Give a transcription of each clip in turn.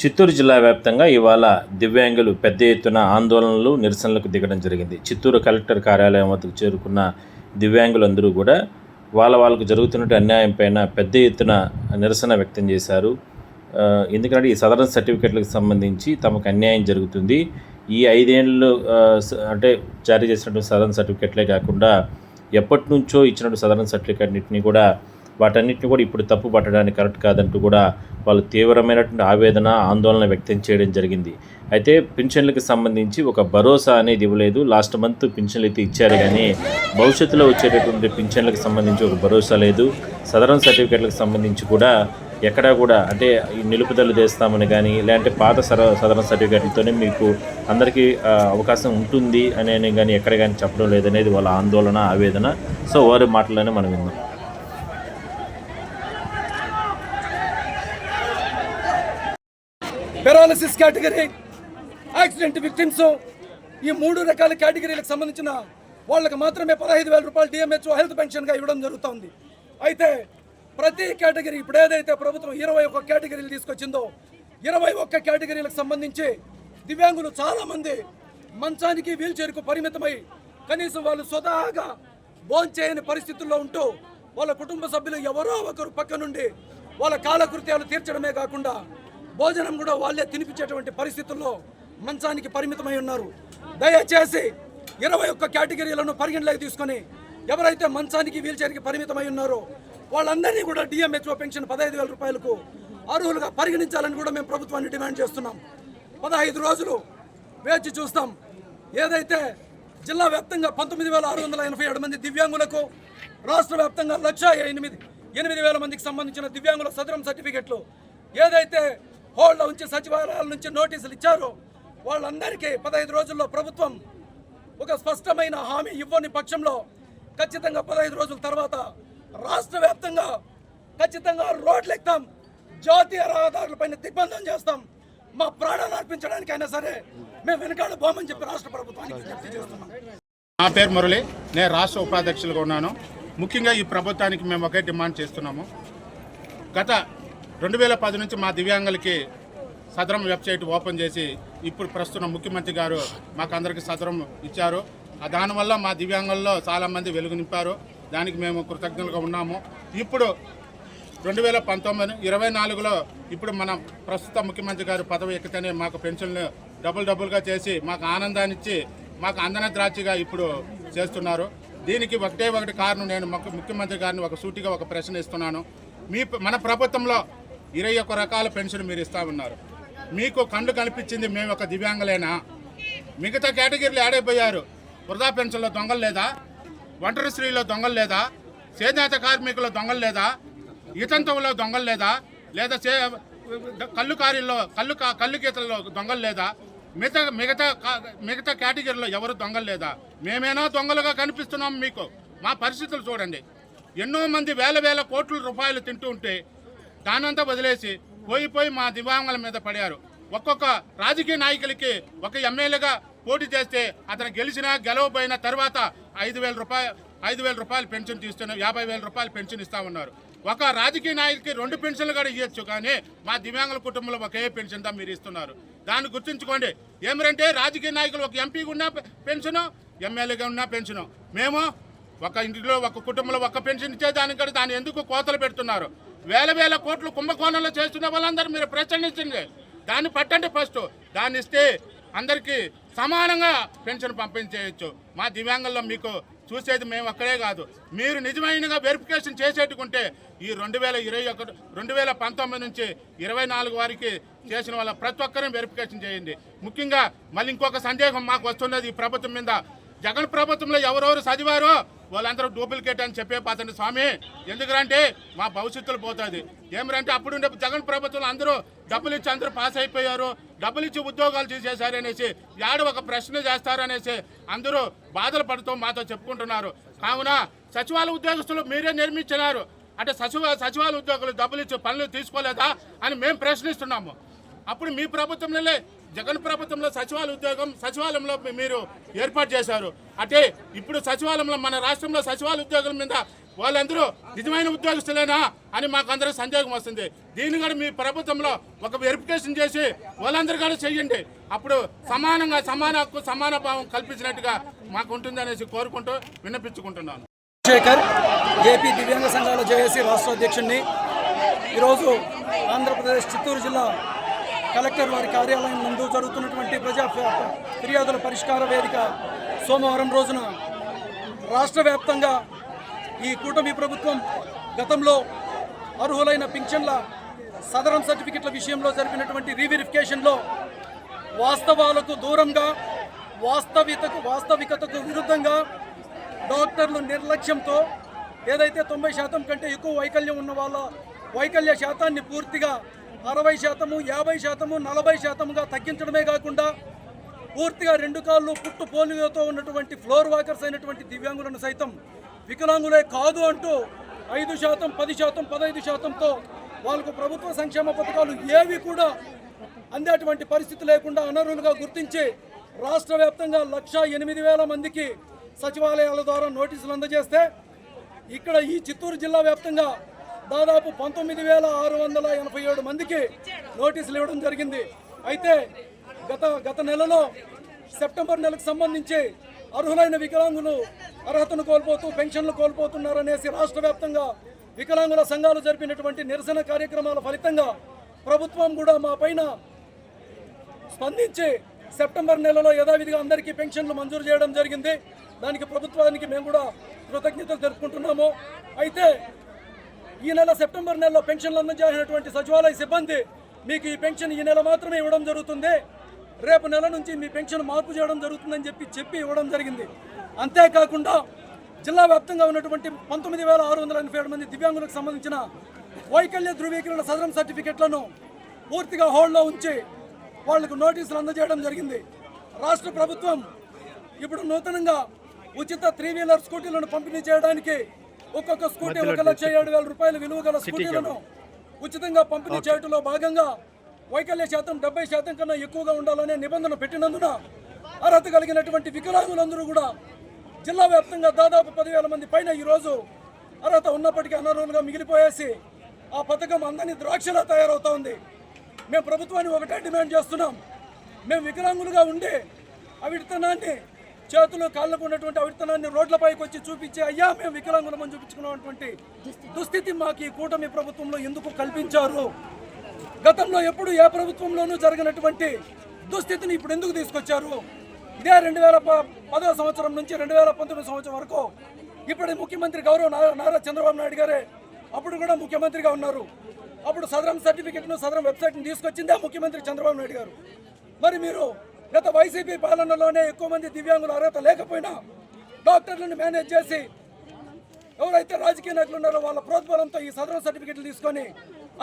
చిత్తూరు జిల్లా వ్యాప్తంగా ఇవాళ దివ్యాంగులు పెద్ద ఎత్తున ఆందోళనలు నిరసనలకు దిగడం జరిగింది. చిత్తూరు కలెక్టర్ కార్యాలయం వద్దకు చేరుకున్న దివ్యాంగులందరూ కూడా వాళ్ళ వాళ్ళకు జరుగుతున్న అన్యాయం పైన పెద్ద ఎత్తున నిరసన వ్యక్తం చేశారు. ఎందుకంటే ఈ సదరన్ సర్టిఫికెట్లకు సంబంధించి తమకు అన్యాయం జరుగుతుంది. ఈ ఐదేళ్ళు అంటే జారీ చేసినటువంటి సదరన్ సర్టిఫికెట్లే కాకుండా ఎప్పటి నుంచో ఇచ్చినటువంటి సదరన్ సర్టిఫికెట్ని కూడా వాటన్నిటిని కూడా ఇప్పుడు తప్పు పట్టడానికి కరెక్ట్ కాదంటూ కూడా వాళ్ళు తీవ్రమైనటువంటి ఆవేదన ఆందోళన వ్యక్తం చేయడం జరిగింది. అయితే పింఛన్లకు సంబంధించి ఒక భరోసా అనేది ఇవ్వలేదు. లాస్ట్ మంత్ పింఛన్లు అయితే ఇచ్చారు కానీ భవిష్యత్తులో వచ్చేటటువంటి పింఛన్లకు సంబంధించి ఒక భరోసా లేదు. సదరన్ సర్టిఫికెట్లకు సంబంధించి కూడా ఎక్కడా కూడా అంటే నిలుపుదల చేస్తామని కానీ లేదంటే పాత సర సదరన్ సర్టిఫికెట్లతోనే మీకు అందరికీ అవకాశం ఉంటుంది అని కానీ ఎక్కడ కానీ చెప్పడం లేదనేది వాళ్ళ ఆందోళన ఆవేదన. సో వారి మాటల్లోనే మనం విందాం. పెరాలసిస్ కేటగిరీ యాక్సిడెంట్ విక్టిమ్స్ ఈ మూడు రకాల కేటగిరీలకు సంబంధించిన వాళ్ళకి మాత్రమే పదహైదు వేల రూపాయలు డిఎంహెచ్ఓ హెల్త్ పెన్షన్గా ఇవ్వడం జరుగుతుంది. అయితే ప్రతి కేటగిరీ ఇప్పుడు ఏదైతే ప్రభుత్వం ఇరవై ఒక్క కేటగిరీలు తీసుకొచ్చిందో ఇరవై ఒక్క కేటగిరీలకు సంబంధించి దివ్యాంగులు చాలామంది మంచానికి వీల్ చైర్కు పరిమితమై కనీసం వాళ్ళు స్వతహాగా భోంచేయని పరిస్థితుల్లో ఉంటూ వాళ్ళ కుటుంబ సభ్యులు ఎవరో ఒకరు పక్క నుండి వాళ్ళ కాలకృత్యాలు తీర్చడమే కాకుండా భోజనం కూడా వాళ్ళే తినిపించేటువంటి పరిస్థితుల్లో మంచానికి పరిమితమై ఉన్నారు. దయచేసి ఇరవై ఒక్క కేటగిరీలను పరిగణలోకి తీసుకొని ఎవరైతే మంచానికి వీల్చైర్కి పరిమితమై ఉన్నారో వాళ్ళందరినీ కూడా డిఎంహెచ్ఓ పెన్షన్ పదహైదు వేల రూపాయలకు అర్హులుగా పరిగణించాలని కూడా మేము ప్రభుత్వాన్ని డిమాండ్ చేస్తున్నాం. పదహైదు రోజులు వేచి చూస్తాం. ఏదైతే జిల్లా వ్యాప్తంగా పంతొమ్మిది వేల ఆరు వందల ఎనభై ఏడు మంది దివ్యాంగులకు రాష్ట్ర వ్యాప్తంగా లక్ష ఎనిమిది ఎనిమిది వేల మందికి సంబంధించిన దివ్యాంగుల సదరం సర్టిఫికెట్లు ఏదైతే హోల్డ్ ఉంచి సచివాలయాల నుంచి నోటీసులు ఇచ్చారు. వాళ్ళందరికీ పదహైదు రోజుల్లో ప్రభుత్వం ఒక స్పష్టమైన హామీ ఇవ్వని పక్షంలో ఖచ్చితంగా పదహైదు రోజుల తర్వాత రాష్ట్ర వ్యాప్తంగా ఖచ్చితంగా రోడ్లు ఎక్కుతాం జాతీయ రహదారులపైన దిగ్బంధం చేస్తాం. మా ప్రాణాలు అర్పించడానికైనా సరే మేము వెనకాల పోమని చెప్పి రాష్ట్ర ప్రభుత్వానికి విజ్ఞప్తి చేస్తున్నాం. నా పేరు మురళి. నేను రాష్ట్ర ఉపాధ్యక్షులుగా ఉన్నాను. ముఖ్యంగా ఈ ప్రభుత్వానికి మేము ఒకే డిమాండ్ చేస్తున్నాము. గత రెండు వేల పది నుంచి మా దివ్యాంగులకి సదరం వెబ్సైట్ ఓపెన్ చేసి ఇప్పుడు ప్రస్తుతం ముఖ్యమంత్రి గారు మాకు అందరికీ సదరం ఇచ్చారు. దానివల్ల మా దివ్యాంగుల్లో చాలామంది వెలుగు నింపారు. దానికి మేము కృతజ్ఞులుగా ఉన్నాము. ఇప్పుడు రెండు వేల పంతొమ్మిది ఇరవై నాలుగులో ఇప్పుడు మన ప్రస్తుత ముఖ్యమంత్రి గారు పదవి ఎక్కితేనే మాకు పెన్షన్లు డబుల్ డబుల్గా చేసి మాకు ఆనందాన్ని ఇచ్చి మాకు అందన ద్రాక్షగా ఇప్పుడు చేస్తున్నారు. దీనికి ఒకటే ఒకటి కారణం నేను మాకు ముఖ్యమంత్రి గారిని ఒక సూటిగా ఒక ప్రశ్న ఇస్తున్నాను. మీ మన ప్రభుత్వంలో ఇరవై ఒక్క రకాల పెన్షన్ మీరు ఇస్తా ఉన్నారు. మీకు కళ్ళు కనిపించింది మేము ఒక దివ్యాంగులేనా? మిగతా కేటగిరీలు ఆడైపోయారు వృధా పెన్షన్లో దొంగలు లేదా? ఒంటరి స్త్రీలో దొంగలు లేదా? చేనేత కార్మికుల దొంగలు లేదా? ఈతంతంలో దొంగలు లేదా? లేదా చే కళ్ళు కారీల్లో కళ్ళు కా- కళ్ళు గీతల్లో దొంగలు లేదా? మిగతా మిగతా కా- మిగతా కేటగిరీలో ఎవరు దొంగలు లేదా? మేమేనా దొంగలుగా కనిపిస్తున్నాం మీకు? మా పరిస్థితులు చూడండి. ఎన్నో మంది వేల వేల కోట్ల రూపాయలు తింటూ ఉంటే దానంతా వదిలేసి పోయి పోయి మా దివాంగల మీద పడారు. ఒక్కొక్క రాజకీయ నాయకులకి ఒక ఎమ్మెల్యేగా పోటీ చేస్తే అతను గెలిచినా గెలవబోయిన తర్వాత ఐదు వేల రూపాయలు ఐదు వేల రూపాయలు పెన్షన్ తీస్తున్నారు యాభై వేల రూపాయలు పెన్షన్ ఇస్తా ఉన్నారు. ఒక రాజకీయ నాయకుడికి రెండు పెన్షన్లు కూడా ఇవ్వచ్చు కానీ మా దివ్యాంగుల కుటుంబంలో ఒకే పెన్షన్ దా మీరు ఇస్తున్నారు. దాన్ని గుర్తుంచుకోండి. ఏమిటంటే రాజకీయ నాయకులు ఒక ఎంపీగా ఉన్న పెన్షను ఎమ్మెల్యేగా ఉన్న పెన్షను. మేము ఒక ఇంటిలో ఒక కుటుంబంలో ఒక పెన్షన్ ఇచ్చే దానికంటే కూడా దాన్ని ఎందుకు కోతలు పెడుతున్నారు? వేల వేల కోట్లు కుంభకోణంలో చేస్తున్న వాళ్ళందరూ మీరు ప్రచండించండి దాన్ని పట్టండి ఫస్ట్ దాన్ని ఇస్తే అందరికీ సమానంగా పెన్షన్ పంపించేయచ్చు. మా దివ్యాంగంలో మీకు చూసేది మేము అక్కడే కాదు. మీరు నిజమైనగా వెరిఫికేషన్ చేసేట్టుకుంటే ఈ రెండు వేల ఇరవై ఒకటి రెండు వేల పంతొమ్మిది నుంచి ఇరవై నాలుగు వారికి చేసిన వాళ్ళ ప్రతి ఒక్కరిని వెరిఫికేషన్ చేయండి. ముఖ్యంగా మళ్ళీ ఇంకొక సందేహం మాకు వస్తున్నది ఈ ప్రభుత్వం మీద జగన్ ప్రభుత్వంలో ఎవరెవరు చదివారో వాళ్ళందరూ డూప్లికేట్ అని చెప్పే పాతండి స్వామి. ఎందుకంటే మా భవిష్యత్తులో పోతుంది. ఏమిటంటే అప్పుడుండే జగన్ ప్రభుత్వంలో అందరూ డబ్బులు ఇచ్చి అందరూ పాస్ అయిపోయారు. డబ్బులు ఇచ్చి ఉద్యోగాలు తీసేశారు అనేసి యాడ ఒక ప్రశ్న చేస్తారనేసి అందరూ బాధలు పడుతూ మాతో చెప్పుకుంటున్నారు. కావున సచివాలయ ఉద్యోగస్తులు మీరే నిర్మించినారు. అంటే సచివ సచివాలయ ఉద్యోగులు డబ్బులు ఇచ్చి పనులు తీసుకోలేదా అని మేము ప్రశ్నిస్తున్నాము. అప్పుడు మీ ప్రభుత్వంలో జగన్ ప్రభుత్వంలో సచివాలయ ఉద్యోగం సచివాలయంలో మీరు ఏర్పాటు చేశారు. అంటే ఇప్పుడు సచివాలయంలో మన రాష్ట్రంలో సచివాలయ ఉద్యోగుల మీద వాళ్ళందరూ నిజమైన ఉద్యోగస్తులేనా అని మాకు అందరూ సందేహం వస్తుంది. దీన్ని కూడా మీ ప్రభుత్వంలో ఒక వెరిఫికేషన్ చేసి వాళ్ళందరూ కూడా చెయ్యండి అప్పుడు సమానంగా సమాన హక్కు సమాన భావం కల్పించినట్టుగా మాకు ఉంటుంది అనేసి కోరుకుంటూ విన్నపించుకుంటున్నాను. శేఖర్ ఏపీ దివ్యాంగ సంఘాల జేఏసీ రాష్ట్ర అధ్యక్షుడిని ఈరోజు ఆంధ్రప్రదేశ్ చిత్తూరు జిల్లా కలెక్టర్ వారి కార్యాలయం ముందు జరుగుతున్నటువంటి ప్రజా ఫిర్యాదుల పరిష్కార వేదిక సోమవారం రోజున రాష్ట్ర వ్యాప్తంగా ఈ కూటమి ప్రభుత్వం గతంలో అర్హులైన పింఛన్ల సదరం సర్టిఫికెట్ల విషయంలో జరిపినటువంటి రీవెరిఫికేషన్లో వాస్తవాలకు దూరంగా వాస్తవికతకు వాస్తవికతకు విరుద్ధంగా డాక్టర్లు నిర్లక్ష్యంతో ఏదైతే తొంభై శాతం కంటే ఎక్కువ వైకల్యం ఉన్న వాళ్ళ వైకల్య శాతాన్ని పూర్తిగా అరవై శాతము యాభై శాతము నలభై శాతముగా తగ్గించడమే కాకుండా పూర్తిగా రెండు కాళ్ళు పుట్టు పోలియోతో ఉన్నటువంటి ఫ్లోర్ వాకర్స్ అయినటువంటి దివ్యాంగులను సైతం వికలాంగులే కాదు అంటూ ఐదు శాతం పది శాతం పదహైదు శాతంతో వాళ్ళకు ప్రభుత్వ సంక్షేమ పథకాలు ఏవి కూడా అందేటువంటి పరిస్థితి లేకుండా అనర్హులుగా గుర్తించి రాష్ట్ర వ్యాప్తంగా లక్ష ఎనిమిది వేల మందికి సచివాలయాల ద్వారా నోటీసులు అందజేస్తే ఇక్కడ ఈ చిత్తూరు జిల్లా వ్యాప్తంగా దాదాపు పంతొమ్మిది వేల ఆరు వందల ఎనభై ఏడు మందికి నోటీసులు ఇవ్వడం జరిగింది. అయితే గత గత నెలలో సెప్టెంబర్ నెలకు సంబంధించి అర్హులైన వికలాంగులు అర్హతను కోల్పోతూ పెన్షన్లు కోల్పోతున్నారనేసి రాష్ట్ర వ్యాప్తంగా వికలాంగుల సంఘాలు జరిపినటువంటి నిరసన కార్యక్రమాల ఫలితంగా ప్రభుత్వం కూడా మా పైన స్పందించి సెప్టెంబర్ నెలలో యథావిధిగా అందరికీ పెన్షన్లు మంజూరు చేయడం జరిగింది. దానికి ప్రభుత్వానికి మేము కూడా కృతజ్ఞతలు తెలుపుకుంటున్నాము. అయితే ఈ నెల సెప్టెంబర్ నెలలో పెన్షన్లు అందజేసినటువంటి సచివాలయ సిబ్బంది మీకు ఈ పెన్షన్ ఈ నెల మాత్రమే ఇవ్వడం జరుగుతుంది. రేపు నెల నుంచి మీ పెన్షన్ మార్పు చేయడం జరుగుతుందని చెప్పి చెప్పి ఇవ్వడం జరిగింది. అంతేకాకుండా జిల్లా వ్యాప్తంగా ఉన్నటువంటి పంతొమ్మిది వేల ఆరు వందల ఎనభై ఏడు మంది దివ్యాంగులకు సంబంధించిన వైకల్య ధృవీకరణ సదరం సర్టిఫికెట్లను పూర్తిగా హోల్డ్లో ఉంచి వాళ్ళకు నోటీసులు అందజేయడం జరిగింది. రాష్ట్ర ప్రభుత్వం ఇప్పుడు నూతనంగా ఉచిత త్రీ వీలర్ స్కూటీలను పంపిణీ చేయడానికి ఒక్కొక్క స్కూటీ ఒక లక్ష ఏడు వేల రూపాయల విలువ గల స్కూటీలను ఉచితంగా పంపిణీ చేయడంలో భాగంగా వైకల్య శాతం డెబ్బై శాతం కన్నా ఎక్కువగా ఉండాలనే నిబంధన పెట్టినందున అర్హత కలిగినటువంటి వికలాంగులందరూ కూడా జిల్లా వ్యాప్తంగా దాదాపు పదివేల మంది పైన ఈరోజు అర్హత ఉన్నప్పటికీ అనర్హులుగా మిగిలిపోయేసి ఆ పథకం అందని ద్రాక్షలా తయారవుతా ఉంది. మేము ప్రభుత్వాన్ని ఒకటే డిమాండ్ చేస్తున్నాం. మేము వికలాంగులుగా ఉండి అవిడితనాన్ని చేతులు కాళ్ళకు ఉన్నటువంటి అవిడితనాన్ని రోడ్లపైకి వచ్చి చూపించి అయ్యా మేము వికలాంగులమని చూపించుకున్నటువంటి దుస్థితి. మాకు ఈ కూటమి ప్రభుత్వంలో ఎందుకు కల్పించారు? గతంలో ఎప్పుడు ఏ ప్రభుత్వంలోనూ జరగనటువంటి దుస్థితిని ఇప్పుడు ఎందుకు తీసుకొచ్చారు? ఇదే రెండు వేల ప- పదో సంవత్సరం నుంచి రెండు వేల పంతొమ్మిది సంవత్సరం వరకు ఇప్పటి ముఖ్యమంత్రి గౌరవ నారా నారా చంద్రబాబు నాయుడు గారే అప్పుడు కూడా ముఖ్యమంత్రిగా ఉన్నారు. అప్పుడు సదరం సర్టిఫికెట్ను సదరం వెబ్సైట్ని తీసుకొచ్చిందే ముఖ్యమంత్రి చంద్రబాబు నాయుడు గారు. మరి మీరు గత వైసీపీ పాలనలోనే ఎక్కువ మంది దివ్యాంగుల అర్హత లేకపోయినా డాక్టర్లను మేనేజ్ చేసి ఎవరైతే రాజకీయ నాయకులు ఉన్నారో వాళ్ళ ప్రోద్బలంతో ఈ సదరం సర్టిఫికెట్లు తీసుకొని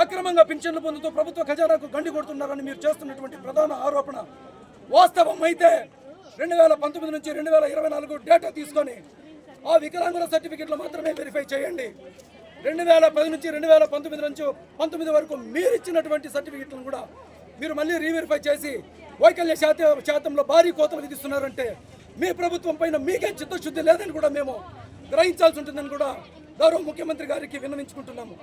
అక్రమంగా పింఛన్లు పొందుతూ ప్రభుత్వ ఖజానాకు గండి కొడుతున్నారని మీరు చేస్తున్నటువంటి ప్రధాన ఆరోపణ. వాస్తవం అయితే రెండు వేల పంతొమ్మిది నుంచి రెండు వేల ఇరవై నాలుగు డేటా తీసుకొని ఆ వికలాంగుల సర్టిఫికెట్లు మాత్రమే వెరిఫై చేయండి. రెండు వేల పది నుంచి రెండు వేల పంతొమ్మిది నుంచి పంతొమ్మిది వరకు మీరు ఇచ్చినటువంటి సర్టిఫికెట్లను కూడా మీరు మళ్ళీ రీవెరిఫై చేసి వైకల్య శాత శాతంలో భారీ కోతలు విధిస్తున్నారంటే మీ ప్రభుత్వం పైన మీకే చిత్తశుద్ధి లేదని కూడా మేము గ్రహించాల్సి ఉంటుందని కూడా గౌరవ ముఖ్యమంత్రి గారికి విన్నవించుకుంటున్నాము.